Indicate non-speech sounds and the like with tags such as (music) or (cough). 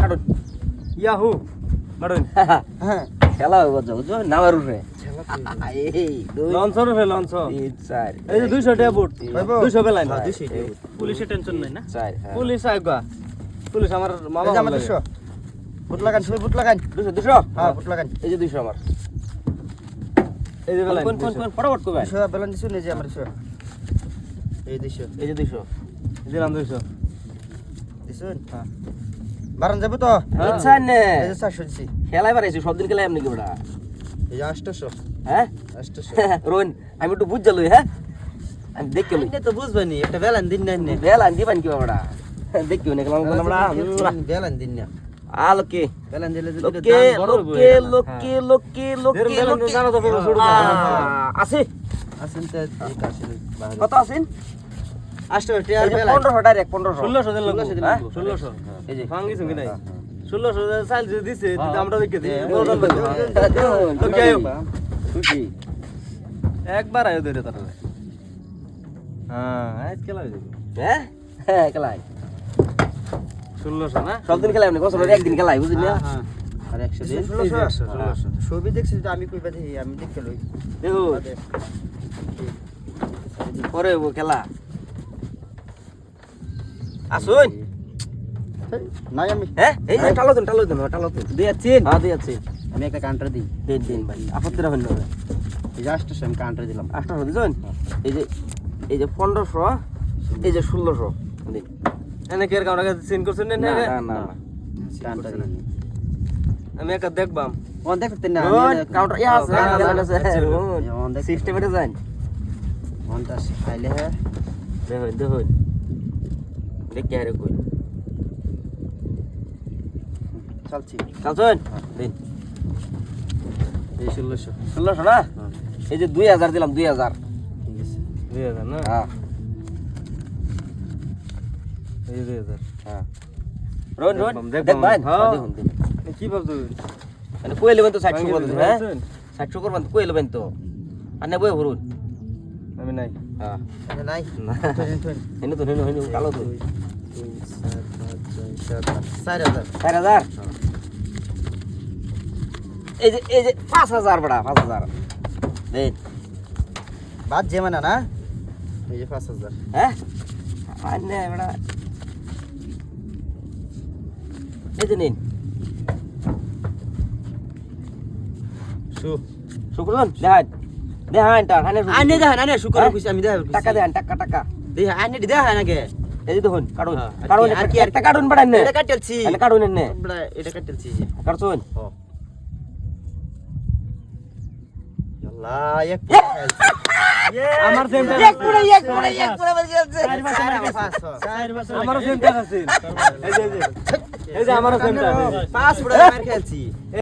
কাটুন Yahoo কাটুন হ্যাঁ খেলা হবে বুঝছ বুঝছ নামের লঞ্চর লঞ্চ এই যে দুইশো টাকা বুট। দুইশো বেলাইন 200 টাকা এই পুলিশের টেনশন নাই না? পুলিশ আইগা পুলিশ আমার মামা আমার দুশো ফুট লাগান সবাই ফুট লাগান। দুশো দুশো হ্যাঁ ফুট লাগান। এই যে দুশো আমার। এই যে বেলাইন কোন কোন কোন ফটাফট দুশো বেলন এই যে আমার দুশো এই দুশো এই যে দুশো দিলাম দুইশো। দিছুন হ্যাঁ। বারান যাব তো? হ্যাঁ। আচ্ছা নে? এই যে চারশো দিছি খেলাই পারাইছি সব দিন খেলাই এমনি কি এই যে হ্যাঁ? আটশোশো (laughs) রোহিন আমি একটু বুঝ লই হ্যাঁ? আমি দেখকে লই তো বুঝবানি একটা বেলান দিন না নে বেলা দিবান কি বাবা দেখি নে কেমন আমরা বেলান দিন না। আলোকে বেলান লোকে লোকে লোকে লোকে লোকে লোকে। জানো তো পুরো শুরু আছে আসেন তো কত আছেন এই টিয়ার দিন লাগবো। দিন হ্যাঁ লাগবো। ষোলোশো। এই যে। ভাঙ্গি সঙ্গে নাই? ষোলোশো চাল যে দিছে হ্যাঁ। দেখে দিই। হ্যাঁ, বড় দাম হ্যাঁ। খুশি। একবার আয়ো ধরে তারা হ্যাঁ আজ খেলা হয়ে হ্যাঁ? হ্যাঁ খেলাই। ষোলোশো না? সব দিন খেলাই একদিন খেলাই বুঝলি না? হ্যাঁ আর একশো দিন? এই যে একশো, ছবি দেখছি আমি কইবা দেখি আমি দেখে লই। দেখো। পরে খেলা। আসুন। নাই আমি। হ্যাঁ? এই যে টালো দেন টালো দেন টালো দেন। দিয়ে আছেন হ্যাঁ দিয়ে আছে আমি একটা কাউন্টার দিই। দিন দিন ভাই। আপত্তি রাখেন না এই যে আটশোশো আমি কাউন্টার দিলাম। আটশো দিছেন এই যে এই যে পনেরোশো এই যে ষোলোশো। দিন। এনে কে কাউন্টার কাছে সিন করছেন না না না কাউন্টার আমি একটা দেখবাম। অন দেখতে না কাউন্টার ইয়া আছে আছে আছে। সিস্টেমে যান দাস আইলে হ্যাঁ। দেখুন দেখুন। দেখি আরে কই চলছি। চলছেন? দিন। এই ষোলোশো। ষোলোশো না? এই যে দুই হাজার দিলাম দুই হাজার। দুই হাজার না? হ্যাঁ। এই দুই হাজার। হ্যাঁ। রোন রোন দেখবাম, দেখবাম। হ্যাঁ। দেখুন দেখুন কি ভাবছ মানে কই লেবেন তো ষাটশো ভাঙ্গি করবেন হ্যাঁ? করবেন তো তো? আর নেব হরুন আমি নাই। হ্যাঁ। নাই? না। হেনু তো হেনু। হেনু কালো তো। দুই, তিন, চার, পাঁচ, ছয়, সাত, আট। চার হাজার। চার হাজার? এই যে এই যে পাঁচ হাজার বড়া পাঁচ হাজার। বাদ যে মানে না? এই যে পাঁচ হাজার। হ্যাঁ বড়া এই যে নিন। শু। শুক্রন দেখান দেখান টাকা খানে আনে দেখান আনে শুকর হ্যাঁ? খুশি আমি দেখাব টাকা দেন টাকা টাকা। দেখ আনে দেখান আগে। এই দেখুন কাটুন হ্যাঁ, কাটুন আর কি- একটা কাটুন বড়ান নে। এটা কাটলছি এটা কাটুন নে। এটা কাটলছি যে কাটুন এক আমার সেম এক পুরো এক পুরো এক পুরো বলে গেছে চার পাঁচ চার পাঁচ আমারও সেম টাকা আছে এই যে এই যে। আমারও সেম পাঁচ বড়া মার খেলছি